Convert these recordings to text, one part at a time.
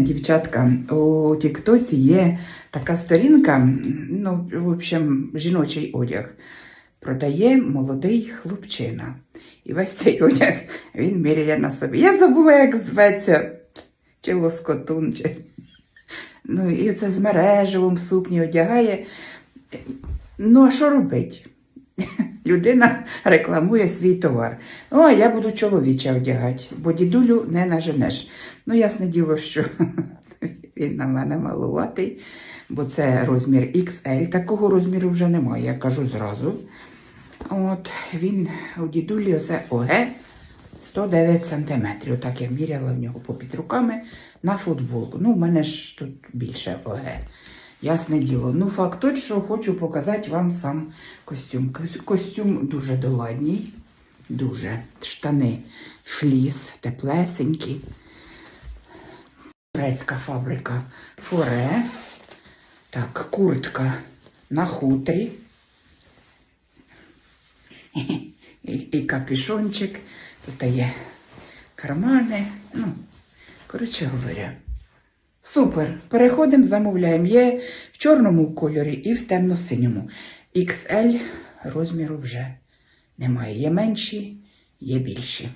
Дівчатка, у Тіктоці є така сторінка, ну, в общем, жіночий одяг. Продає молодий хлопчина. І весь цей одяг він міряє на собі. Я забула, як зветься, чи лоскотун, чи. Ну, і це з мережевим сукні одягає. Ну, а що робить? Людина рекламує свій товар. О, я буду чоловіче одягати, бо дідулю не наженеш. Ну, ясне діло, що він на мене малуватий, бо це розмір XL. Такого розміру вже немає, я кажу зразу. От він у дідулі оце ОГ 109 см. Отак я міряла в нього попід руками на футбол. Ну, в мене ж тут більше ОГ. Ясне діло. Ну, факт той, що хочу показати вам сам костюм. Костюм дуже доладній. Дуже. Штани фліс, теплесенькі. Турецька фабрика Форе. Так, куртка на хутрі. І, і капюшончик. Тут є кармани. Ну, коротше говоря. Супер. Переходимо, замовляємо. Є в чорному кольорі і в темно-синьому. XL розміру вже немає. Є менші, є більші.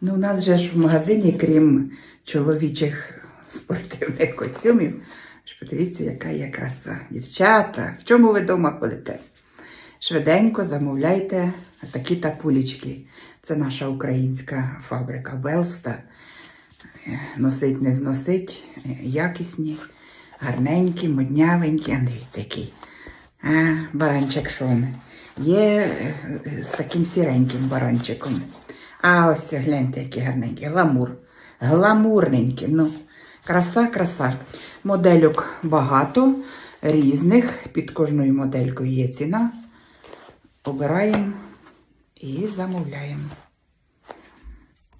Ну, у нас же ж в магазині, крім чоловічих спортивних костюмів, подивіться, яка є краса. Дівчата, в чому ви вдома ходите? Швиденько замовляйте такі тапулечки. Це наша українська фабрика Белста. Носить, не зносить, е, якісні, гарненькі, моднявенькі. А дивіться, який. А, баранчик він? Є е, з таким сіреньким баранчиком. А ось гляньте, який гарненький. Гламур. Гламурненький. Ну, краса, краса. Модельок багато, різних. Під кожною моделькою є ціна. Обираємо і замовляємо.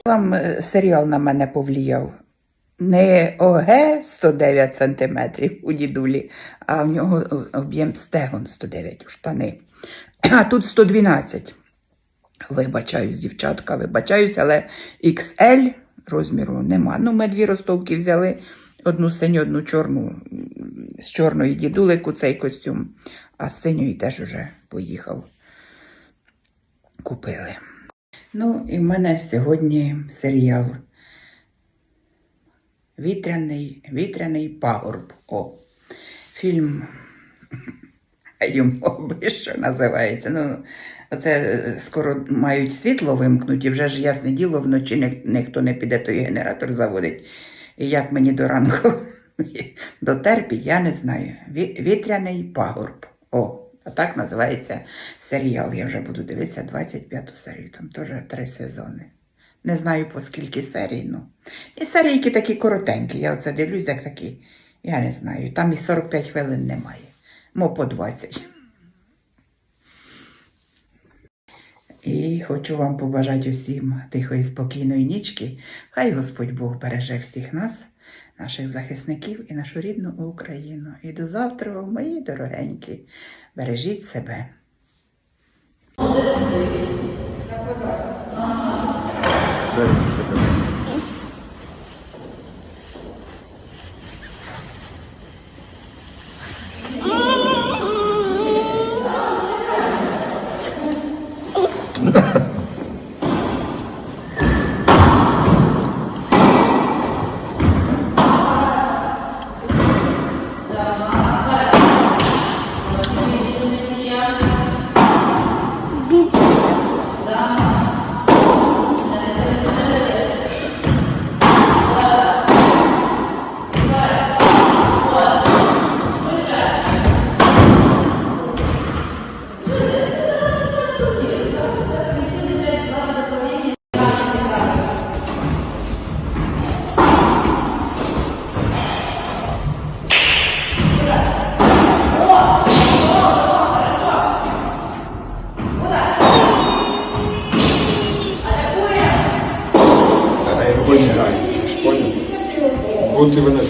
Вам е, серіал на мене повлияв. Не ОГ 109 см у дідулі, а в нього е, об'єм стегон 109 у штани. А тут 112. Вибачаюсь, дівчатка, вибачаюсь, але XL розміру нема. Ну, ми дві ростовки взяли, одну синю, одну чорну. З чорної дідулику цей костюм, а з синьої теж уже поїхав. Купили. Ну, і в мене сьогодні серіал Вітряний, Вітряний пагорб. О, фільм Юмоби, що називається. Ну, оце е, скоро мають світло вимкнути, і вже ж ясне діло, вночі ні- ніхто не піде той генератор заводить. І як мені до ранку дотерпіть, я не знаю. Вітряний пагорб. О, а так називається серіал. Я вже буду дивитися 25-ту серію, там теж три сезони. Не знаю по скільки серій, ну. І серійки такі коротенькі. Я оце дивлюсь, як такі. Я не знаю. Там і 45 хвилин немає. Мо по 20. І хочу вам побажати усім тихої, спокійної нічки. Хай Господь Бог береже всіх нас, наших захисників і нашу рідну Україну. І до завтра, мої дорогенькі. Бережіть себе. Будьте мене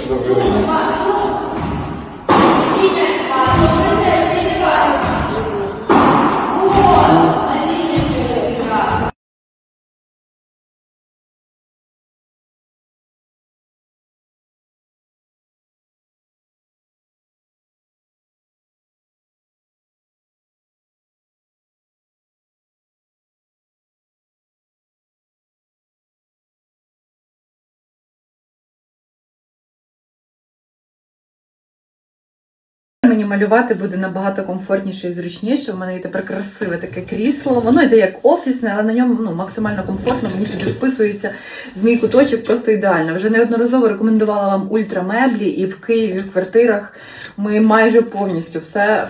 мені малювати буде набагато комфортніше і зручніше. У мене є тепер красиве таке крісло. Воно йде як офісне, але на ньому ну, максимально комфортно. Мені сюди вписується в мій куточок просто ідеально. Вже неодноразово рекомендувала вам ультрамеблі, і в Києві в квартирах ми майже повністю все.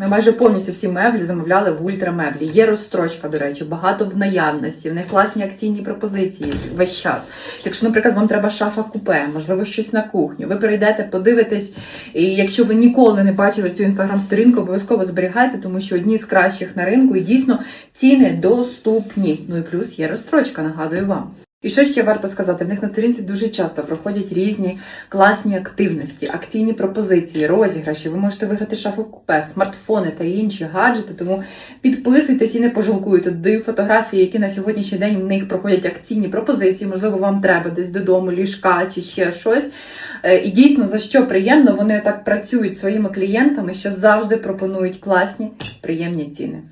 Ми майже повністю всі меблі замовляли в ультрамеблі. Є розстрочка, до речі, багато в наявності. В них класні акційні пропозиції весь час. Якщо, наприклад, вам треба шафа купе, можливо, щось на кухню, ви прийдете, подивитесь. І якщо ви ніколи не бачили цю інстаграм-сторінку, обов'язково зберігайте, тому що одні з кращих на ринку і дійсно ціни доступні. Ну і плюс є розстрочка, нагадую вам. І що ще варто сказати? В них на сторінці дуже часто проходять різні класні активності, акційні пропозиції, розіграші. Ви можете виграти шафу купе, смартфони та інші гаджети. Тому підписуйтесь і не пожалкуйте. Додаю фотографії, які на сьогоднішній день в них проходять акційні пропозиції. Можливо, вам треба десь додому ліжка чи ще щось. Е, І дійсно за що приємно, вони так працюють своїми клієнтами, що завжди пропонують класні, приємні ціни.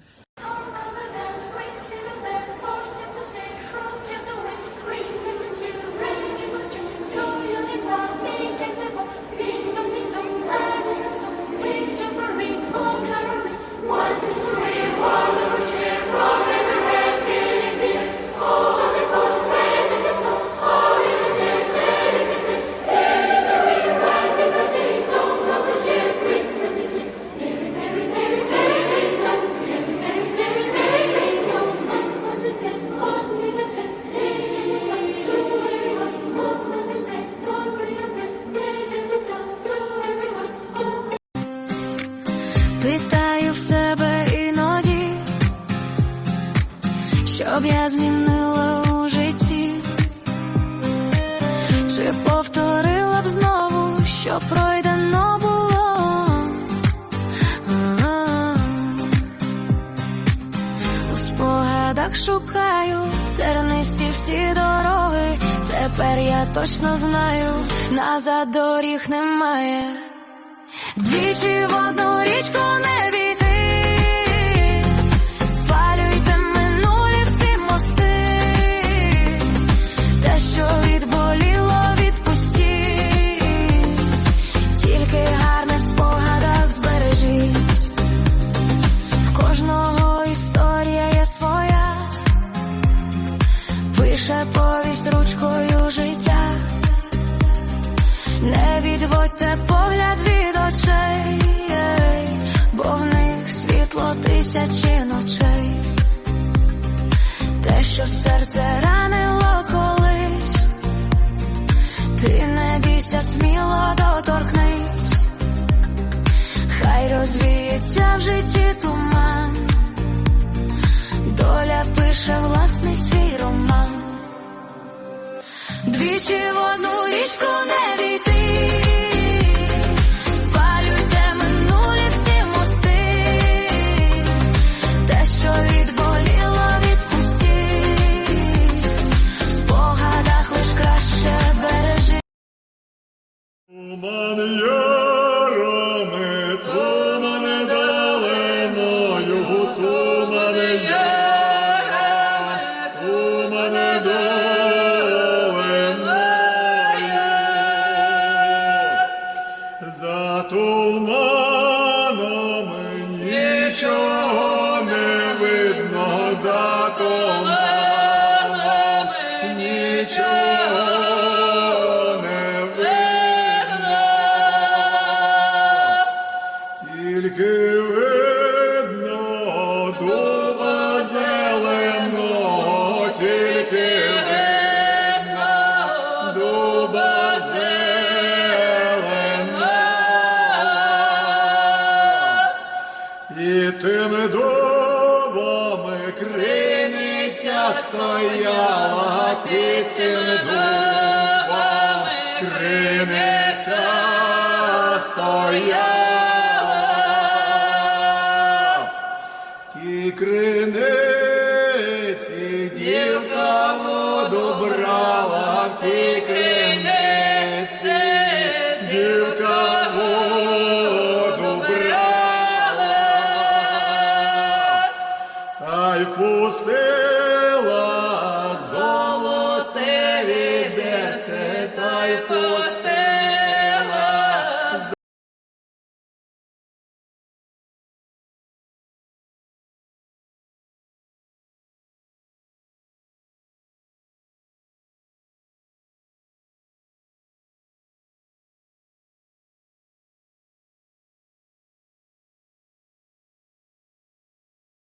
Щоб я змінила у житті, чи повторила б знову, що пройдено було. У спогадах шукаю тернисті всі дороги. Тепер я точно знаю, назад доріг немає. Двічі в одну річку не війти, відводьте погляд від очей, бо в них світло тисячі ночей. Те, що серце ранило колись, ти не бійся, сміло доторкнись, хай розвіється в житті туман, доля пише власний свій роман. Двічі в одну річку не війти, стояла, під тим дубами криниця стояла. В тій криниці дівка воду брала, в тій криниці